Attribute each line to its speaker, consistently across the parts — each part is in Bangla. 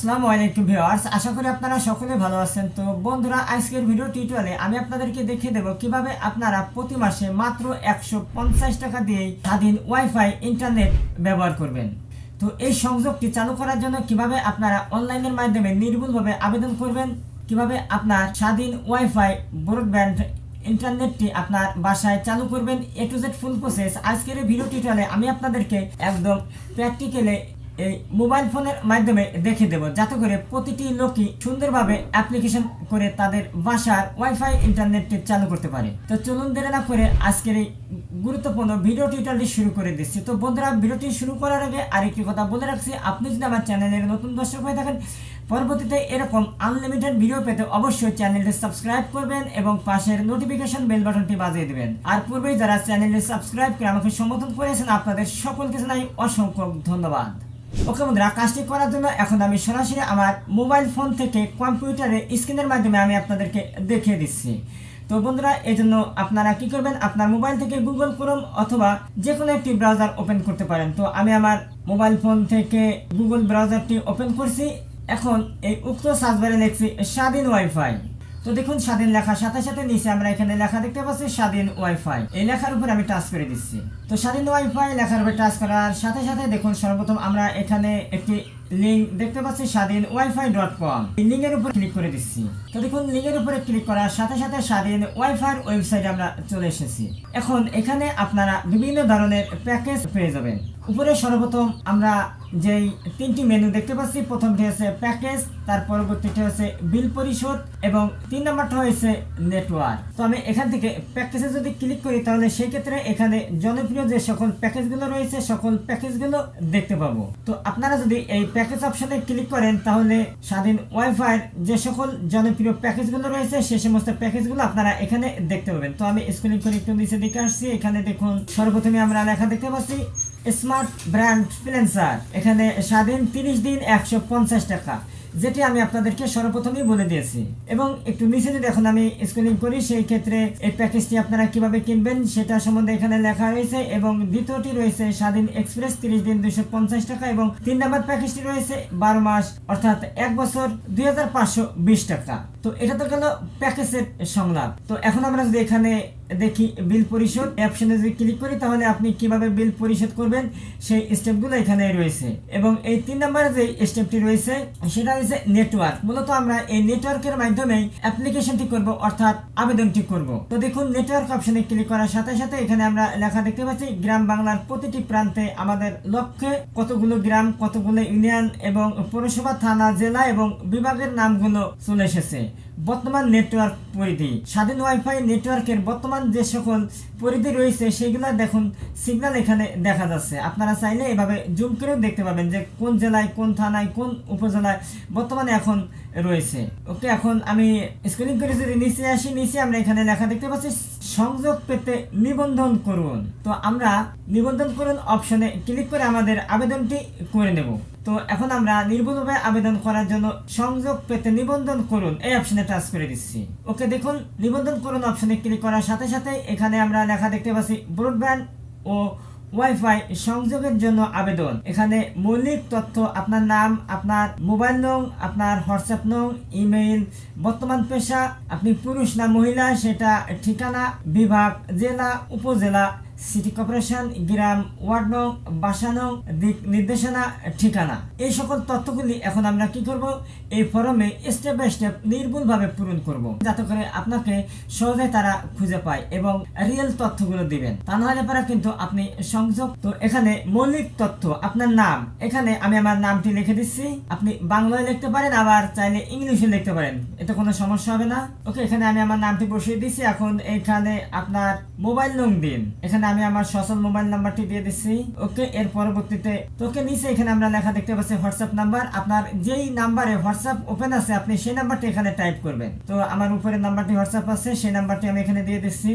Speaker 1: আসসালামু আলাইকুম ভিউয়ার্স, আশা করি আপনারা সকলে ভালো আছেন। তো বন্ধুরা, আজকের ভিডিও টিউটোরিয়ালে আমি আপনাদেরকে দেখিয়ে দেব কীভাবে আপনারা প্রতি মাসে মাত্র একশো পঞ্চাশ টাকা দিয়ে স্বাধীন ওয়াইফাই ইন্টারনেট ব্যবহার করবেন। তো এই সংযোগটি চালু করার জন্য কীভাবে আপনারা অনলাইনের মাধ্যমে নির্ভুলভাবে আবেদন করবেন, কীভাবে আপনার স্বাধীন ওয়াইফাই ব্রডব্যান্ড ইন্টারনেটটি আপনার বাসায় চালু করবেন A to Z full process আজকের এই ভিডিও টিউটোরিয়ালে আমি আপনাদেরকে একদম প্র্যাকটিক্যালে এই মোবাইল ফোনের মাধ্যমে দেখে দেব। যাতে করে প্রতিটি লোকই সুন্দরভাবে অ্যাপ্লিকেশন করে তাদের বাসার ওয়াইফাই ইন্টারনেটটি চালু করতে পারে। তো চলুন দেরি না করে আজকের এই গুরুত্বপূর্ণ ভিডিও টিউটোরিয়ালটি শুরু করে দিচ্ছি। তো বন্ধুরা ভিডিওটি শুরু করার আগে আরেকটি কথা বলে রাখছি। আপনি যদি আমার চ্যানেলের নতুন দর্শক হয়ে থাকেন, পরবর্তীতে এরকম আনলিমিটেড ভিডিও পেতে অবশ্যই চ্যানেলটি সাবস্ক্রাইব করবেন এবং পাশের নোটিফিকেশন বেল বাটনটি বাজিয়ে দেবেন। আর পূর্বেই যারা চ্যানেলটি সাবস্ক্রাইব করে আমাকে সমর্থন করেছেন, আপনাদের সকলকে জানাই অসংখ্য ধন্যবাদ। ওকে বন্ধুরা, কাজটি করার জন্য এখন আমি সরাসরি আমার মোবাইল ফোন থেকে কম্পিউটারে স্ক্রিনের মাধ্যমে আমি আপনাদেরকে দেখিয়ে দিচ্ছি। তো বন্ধুরা এই জন্য আপনারা কি করবেন, আপনার মোবাইল থেকে গুগল ক্রোম অথবা যে কোনো একটি ব্রাউজার ওপেন করতে পারেন। তো আমি আমার মোবাইল ফোন থেকে গুগল ব্রাউজারটি ওপেন করছি। এখন এই উক্ত সার্চবারে লিখছি স্বাধীন ওয়াইফাই। তো দেখুন, স্বাধীন লেখার সাথে সাথে নিচে আমরা এখানে লেখা দেখতে পাচ্ছি স্বাধীন ওয়াইফাই এই লেখার উপর আমি টাচ করে দিচ্ছি। তো স্বাধীন ওয়াইফাই লেখার উপর টাচ করার সাথে সাথে দেখুন, সর্বপ্রথম আমরা এখানে একটি লিঙ্ক দেখতে পাচ্ছি স্বাধীন ওয়াইফাই ডট কম এই লিঙ্কের উপর ক্লিক করে দিচ্ছি। তো দেখুন লিঙ্কের উপরে ক্লিক করার সাথে সাথে স্বাধীন ওয়াইফাই ওয়েবসাইটে আমরা চলে এসেছি। এখন এখানে আপনারা বিভিন্ন ধরনের প্যাকেজ পেয়ে যাবেন। উপরে সর্বপ্রথম আমরা যেই তিনটি মেনু দেখতে পাচ্ছি, প্রথমটি হচ্ছে প্যাকেজ তার পরবর্তীটি হচ্ছে বিল পরিশোধ এবং তিন নম্বরটা হয়েছে নেটওয়ার্ক তো আমি এখান থেকে প্যাকেজে যদি ক্লিক করি, তাহলে সেই ক্ষেত্রে এখানে জনপ্রিয় যে সকল প্যাকেজগুলো রয়েছে, সকল প্যাকেজগুলো দেখতে পাবো। তো আপনারা যদি এই প্যাকেজ অপশনে ক্লিক করেন, তাহলে স্বাধীন ওয়াইফাই যে সকল জনপ্রিয় প্যাকেজগুলো রয়েছে, সে সমস্ত প্যাকেজগুলো আপনারা এখানে দেখতে পাবেন। তো আমি স্ক্রিন করে একটু নিচে দিকে আসছি। এখানে দেখুন, সর্বপ্রথমে আমরা লেখা দেখতে পাচ্ছি স্মার্ট ব্র্যান্ড ফ্রিল্যান্সার এখানে স্বাধীন তিরিশ দিন একশো পঞ্চাশ টাকা, যেটি আমি আপনাদেরকে সর্বপ্রথমেই বলে দিয়েছি। এবং একটু নিচে যদি এখন আমি স্ক্রিনিং করি, সেই ক্ষেত্রে এই প্যাকেজটি আপনারা কীভাবে কিনবেন সেটা সম্বন্ধে এখানে লেখা রয়েছে এবং দ্বিতীয়টি রয়েছে স্বাধীন এক্সপ্রেস তিরিশ দিন দুইশো পঞ্চাশ টাকা এবং তিন নম্বর প্যাকেজটি রয়েছে বারো মাস, অর্থাৎ এক বছর দুই হাজার পাঁচশো বিশ টাকা। তো এটা তো গেল প্যাকেজের সংলাপ। তো এখন আমরা যদি এখানে দেখি বিল পরিশোধ অপশনে যদি ক্লিক করি, তাহলে আপনি কীভাবে বিল পরিশোধ করবেন, সেই স্টেপগুলো এখানে রয়েছে। এবং এই তিন নম্বরে যে স্টেপটি রয়েছে, সেটা হচ্ছে নেটওয়ার্ক। মূলত আমরা এই নেটওয়ার্কের মাধ্যমে অ্যাপ্লিকেশনটি করব, অর্থাৎ আবেদনটি করব। তো দেখুন, নেটওয়ার্ক অপশনে ক্লিক করার সাথে সাথে এখানে আমরা লেখা দেখতে পাচ্ছি, গ্রাম বাংলার প্রতিটি প্রান্তে আমাদের লক্ষ্যে কতগুলো গ্রাম, কতগুলো ইউনিয়ন এবং পৌরসভা, থানা, জেলা এবং বিভাগের নামগুলো চলে এসেছে। বর্তমান নেটওয়ার্ক পরিধি। স্বাধীন ওয়াইফাই নেটওয়ার্কের বর্তমান যে সকল পরিধি রয়েছে, সেগুলো দেখুন সিগন্যাল এখানে দেখা যাচ্ছে। আপনারা চাইলে এভাবে জুম করেও দেখতে পাবেন যে কোন জেলায়, কোন থানায়, কোন উপজেলায় বর্তমানে এখন রয়েছে। ওকে এখন আমি স্ক্রিনিং করে যদি নিচে আসি, নিচে আমরা এখানে লেখা দেখতে পাচ্ছি সংযোগ পেতে নিবন্ধন করুন। তো আমরা নিবন্ধন করুন অপশনে ক্লিক করে আমাদের আবেদনটি করে নেব। তো এখন আমরা নির্ভুলভাবে আবেদন করার জন্য সংযোগ পেতে নিবন্ধন করুন। এই অপশনে টাচ করে দিচ্ছি। ওকে, দেখুন, নিবন্ধন করুন অপশনে ক্লিক করার সাথে সাথে এখানে আমরা লেখা দেখতে পাচ্ছি, ব্রডব্যান্ড ও ওয়াইফাই সংযোগের জন্য আবেদন। এখানে মৌলিক তথ্য, আপনার নাম, আপনার মোবাইল নং, আপনার হোয়াটসঅ্যাপ নং, ইমেইল, বর্তমান পেশা, আপনি পুরুষ না মহিলা, সেটা ঠিকানা, বিভাগ, জেলা, উপজেলা। সিটি কর্পোরেশন গ্রাম ওয়ার্ড নং বাসা নং দিক নির্দেশনা ঠিকানা এই সকল তথ্যগুলি এখন আমরা কি করব? এই ফর্মে স্টেপ বাই স্টেপ নির্ভুলভাবে পূরণ করব, যাতে করে আপনাকে সহজে তারা খুঁজে পায় এবং রিয়েল তথ্যগুলো দিবেন। তা নাহলে পরে কিন্তু আপনি সংযোগ তো এখানে মৌলিক তথ্য, আপনার নাম। এখানে আমি আমার নামটি লিখে দিচ্ছি। আপনি বাংলায় লিখতে পারেন, আবার চাইলে ইংলিশে লিখতে পারেন। এতে কোনো সমস্যা হবে না। ওকে এখানে আমি আমার নামটি বসিয়ে দিচ্ছি। এখন এখানে আপনার মোবাইল নং দিন। এখানে আমি আমার সচল মোবাইল নাম্বারটি দিয়ে দিচ্ছি। ওকে, এর পরবর্তীতে তোকে নিচে এখানে আমরা লেখা দেখতে পাচ্ছি হোয়াটসঅ্যাপ নাম্বার। আপনার যেই নাম্বারে হোয়াটসঅ্যাপ ওপেন আছে, আপনি সেই নাম্বারটি এখানে টাইপ করবেন। তো আমার উপরে নাম্বারটি হোয়াটসঅ্যাপ আছে, সেই নাম্বারটি আমি এখানে দিয়ে দিচ্ছি।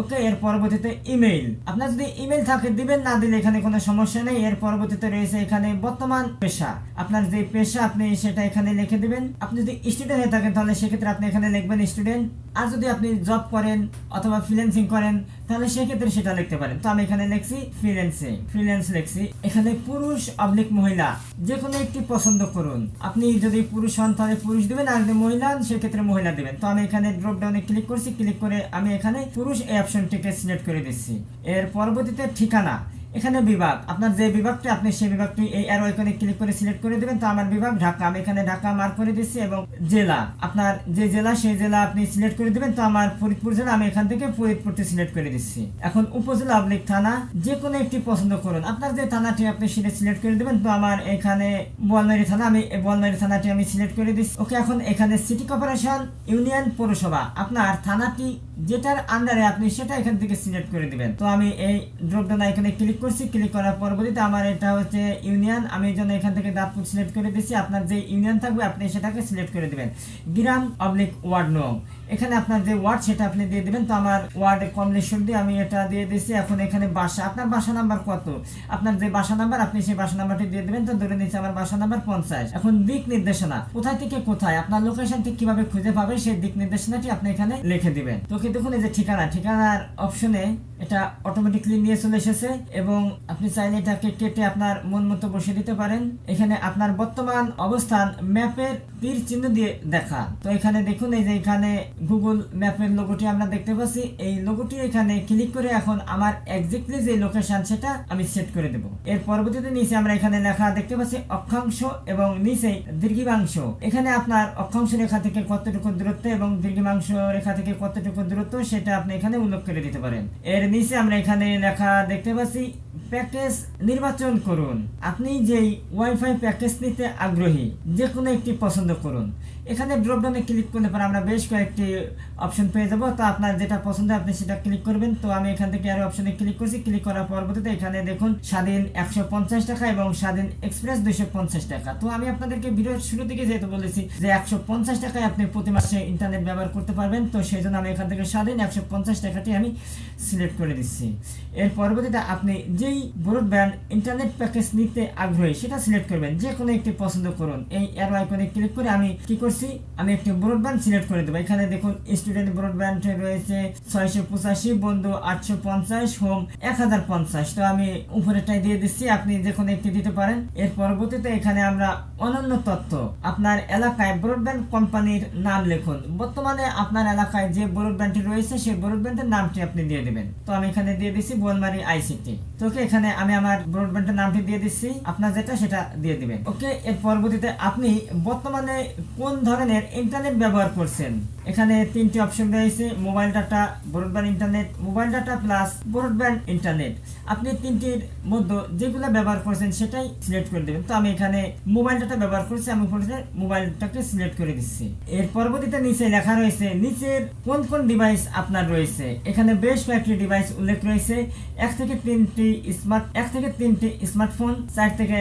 Speaker 1: ওকে, এর পরবর্তীতে ইমেইল। আপনার যদি ইমেইল থাকে, দিবেন, না দিলে এখানে কোনো সমস্যা নেই। এর পরবর্তীতে রয়েছে এখানে বর্তমান পেশা। আপনার যে পেশা, আপনি সেটা এখানে লিখে দিবেন। আপনি যদি স্টুডেন্ট হয়ে থাকেন, তাহলে সেক্ষেত্রে আপনি এখানে লিখবেন স্টুডেন্ট আর যদি আপনি জব করেন অথবা ফ্রিল্যান্সিং করেন তাহলে সেক্ষেত্রে সেটা লিখতে পারেন। তো আমি এখানে লিখছি ফ্রিল্যান্সিং ফ্রিল্যান্স লিখছি। এখানে পুরুষ অবলিক মহিলা যে কোনো একটি পছন্দ করুন। আপনি যদি পুরুষ হন, তাহলে পুরুষ দেবেন, আর যদি মহিলা হন, সেক্ষেত্রে মহিলা দেবেন। তো আমি এখানে ড্রপ ডাউনে ক্লিক করছি। ক্লিক করে আমি এখানে পুরুষ এই অপশনটিকে সিলেক্ট করে দিচ্ছি। এর পরবর্তীতে ঠিকানা। এখানে বিভাগ। আপনার যে বিভাগটি, আপনি সেই বিভাগটি এই অ্যারো আইকনে ক্লিক করে সিলেক্ট করে দিবেন। তো আমার বিভাগ ঢাকা। আমি এখানে ঢাকা মার্ক করে দিচ্ছি এবং জেলা। আপনার যে জেলা, সেই জেলা আপনি সিলেক্ট করে দিবেন। তো আমার ফরিদপুর জেলা, আমি এখান থেকে ফরিদপুরটি সিলেক্ট করে দিচ্ছি। এখন উপজেলা অবলিক থানা যে কোনো একটি পছন্দ করুন। আপনার যে থানাটি, আপনি সেটা সিলেক্ট করে দেবেন। তো আমার এখানে বোয়ালমারি থানা, আমি বোয়ালমারি থানাটি আমি সিলেক্ট করে দিচ্ছি। ওকে, এখন এখানে সিটি কর্পোরেশন ইউনিয়ন পৌরসভা। আপনার থানাটি যেটার আন্ডারে আপনি সেটা এখান থেকে সিলেক্ট করে দিবেন। তো আমি এই ড্রপ ডাউন আইকনে ক্লিক করছি ক্লিক করার পরবর্তীতে আমার এটা হচ্ছে ইউনিয়ন আমি এই জন্য এখান থেকে দাঁতপুর সিলেক্ট করে দিচ্ছি আপনার যে ইউনিয়ন থাকবে, আপনি সেটাকে সিলেক্ট করে দিবেন। গ্রাম অবলিক ওয়ার্ড নং এখানে আপনার যে ওয়ার্ড সেটা আপনি দিয়ে দেবেন, তো আমার ওয়ার্ডে কম্বিনেশন দিয়ে আমি এটা দিয়ে দিচ্ছি এখন এখানে বাসা, আপনার বাসা নাম্বার কত? আপনার যে বাসা নাম্বার আপনি সেই বাসা নাম্বারটি দিয়ে দেবেন, তো ধরে নিচ্ছে আমার বাসা নাম্বার পঞ্চাশ। এখন দিক নির্দেশনা, কোথায় থেকে কোথায়, আপনার লোকেশনটি কীভাবে খুঁজে পাবে সেই দিক নির্দেশনাটি আপনি এখানে লিখে দিবেন। তো কি দেখুন, এই যে ঠিকানা, ঠিকানার অপশনে এটা অটোমেটিকলি নিয়ে চলে এসেছে এবং আপনি চাইলে এটাকে কেটে আপনার মন মতো বসে দিতে পারেন। এখানে আপনার বর্তমান অবস্থান ম্যাপের তীর চিহ্ন দিয়ে দেখা। তো এখানে দেখুন, এই যে এখানে গুগল ম্যাপের লোগোটি আমরা দেখতে পাচ্ছি। এই লোগোটি এখানে ক্লিক করে এখন আমার এক্স্যাক্টলি যে লোকেশন সেটা আমি সেট করে দেব। এর পরবর্তীতে নিচে আমরা এখানে লেখা দেখতে পাচ্ছি অক্ষাংশ এবং নিচে দীর্ঘিমাংশ। এখানে আপনার অক্ষাংশ রেখা থেকে কতটুকু দূরত্ব এবং দীর্ঘিমাংশ রেখা থেকে কতটুকু দূরত্ব সেটা আপনি এখানে উল্লেখ করে দিতে পারেন। এর নিচে আমরা এখানে লেখা দেখতে পাচ্ছি, প্যাকেজ নির্বাচন করুন। আপনি যেই ওয়াইফাই প্যাকেজ নিতে আগ্রহী যে কোনো একটি পছন্দ করুন। এখানে ড্রপডাউনে ক্লিক করলে পরে আমরা বেশ কয়েকটি অপশন পেয়ে যাব। তো আপনার যেটা পছন্দ, আপনি সেটা ক্লিক করবেন। তো আমি এখান থেকে আরও অপশনে ক্লিক করছি। ক্লিক করার পরবর্তীতে এখানে দেখুন, স্বাধীন একশো পঞ্চাশ টাকা এবং স্বাধীন এক্সপ্রেস দুইশো পঞ্চাশ টাকা। তো আমি আপনাদেরকে ভিডিওর শুরু থেকে যেহেতু বলেছি যে একশো পঞ্চাশ টাকায় আপনি প্রতি মাসে ইন্টারনেট ব্যবহার করতে পারবেন, তো সেই জন্য আমি এখান থেকে স্বাধীন একশো পঞ্চাশ টাকাটি আমি সিলেক্ট করে দিচ্ছি। এর পরবর্তীতে আপনি যেই ব্রডব্যান্ড ইন্টারনেট প্যাকেজ নিতে আগ্রহী, সেটা সিলেক্ট করবেন। যে কোনো একটি পছন্দ করুন। এই অ্যারো আইকনে ক্লিক করে আমি কি করছি? আমি একটি ব্রডব্যান্ড সিলেক্ট করে দেবো। এখানে দেখুন স্টুডেন্ট ব্রডব্যান্ড রয়েছে ছয়শো পঁচাশি, বন্ধু আটশো পঞ্চাশ হোম এক হাজার পঞ্চাশ। তো আমি উপরেটাই দিয়ে দিচ্ছি, আপনি যে একটি দিতে পারেন। এর পরবর্তীতে এখানে আমরা অনন্য তথ্য, আপনার এলাকায় ব্রডব্যান্ড কোম্পানির নাম লিখুন। বর্তমানে আপনার এলাকায় যে ব্রডব্যান্ডটি রয়েছে, সেই ব্রডব্যান্ডের নামটি আপনি দিয়ে দেবেন। তো আমি এখানে দিয়ে দিচ্ছি বোলমারি আইসিটি তো ওকে, এখানে আমি আমার ব্রডব্যান্ডের নামটি দিয়ে দিচ্ছি। আপনার যেটা, সেটা দিয়ে দিবেন। ওকে, এর পরবর্তীতে আপনি বর্তমানে কোন ধরনের ইন্টারনেট ব্যবহার করছেন। এখানে তিনটি অপশন রয়েছে mobile data broadband internet mobile data plus broadband internet আপনি তিনটির মধ্যে যেগুলো ব্যবহার করছেন সেটাই সিলেক্ট করে দেবেন। তো আমি এখানে মোবাইল ডাটা ব্যবহার করছি, আমি মোবাইল ডাটাকে সিলেক্ট করে দিচ্ছি। এর পরবর্তীতে নিচে লেখা রয়েছে, নিচের কোন কোন ডিভাইস আপনার রয়েছে? এখানে বেশ কয়েকটি ডিভাইস উল্লেখ রয়েছে, এক থেকে তিনটি স্মার্ট এক থেকে তিনটি স্মার্টফোন চার থেকে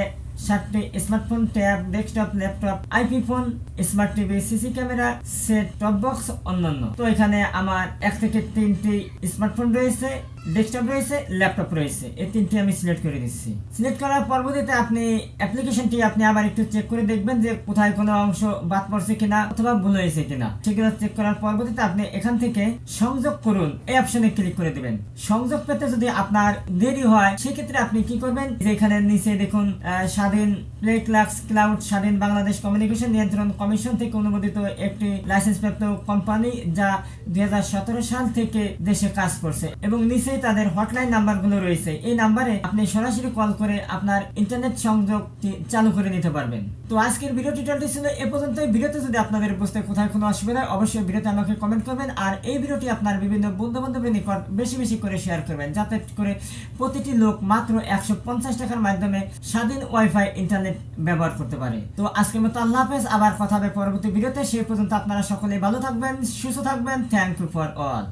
Speaker 1: সাতটি smartphone tab desktop laptop IP phone smart TV CC camera set top box অন্যান্য। তো এখানে আমার এক থেকে তিনটি স্মার্টফোন রয়েছে। ডেস্কটপ রয়েছে ল্যাপটপ রয়েছে। এই তিনটি আমি সিলেক্ট করে দিচ্ছি। সিলেক্ট করার পরবর্তীতে আপনি অ্যাপ্লিকেশনটি আপনি আবার একটু চেক করে দেখবেন যে কোথায় কোনো অংশ বাদ পড়ছে কিনা অথবা ভুল হয়েছে কিনা। সেগুলো চেক করার পরবর্তীতে আপনি এখান থেকে সংযোগ করুন। এই অপশনে ক্লিক করে দিবেন। সংযোগ পেতে যদি আপনার দেরি হয়, সেক্ষেত্রে আপনি কি করবেন? যে এখানে নিচে দেখুন স্বাধীন প্লে ক্লাক্স ক্লাউড স্বাধীন বাংলাদেশ কমিউনিকেশন নিয়ন্ত্রণ কমিশন থেকে অনুমোদিত একটি লাইসেন্সপ্রাপ্ত কোম্পানি যা দুই হাজার সতেরো সাল থেকে দেশে কাজ করছে। এবং নিচেই তাদের হটলাইন নাম্বারগুলো রয়েছে, এই নাম্বারে আপনি সরাসরি কল করে আপনার ইন্টারনেট সংযোগটি চালু করে নিতে পারবেন। তো আজকের ভিডিও টিউটোরিয়ালটি ছিল এ পর্যন্ত ভিডিওতে যদি আপনাদের বুঝতে কোথায় কোনো অসুবিধা অবশ্যই ভিডিওতে আমাকে কমেন্ট করবেন আর এই ভিডিওটি আপনার বিভিন্ন বন্ধু বান্ধবের নিকট বেশি বেশি করে শেয়ার করবেন, যাতে করে প্রতিটি লোক মাত্র একশো পঞ্চাশ টাকার মাধ্যমে স্বাধীন ওয়াইফাই ইন্টারনেট ব্যবহার করতে পারে। তো আজকের মতো আল্লাহ হাফেজ, আবার কথা হবে পরবর্তী ভিডিওতে সে পর্যন্ত আপনারা সকলে ভালো থাকবেন, সুস্থ থাকবেন। Thank you for all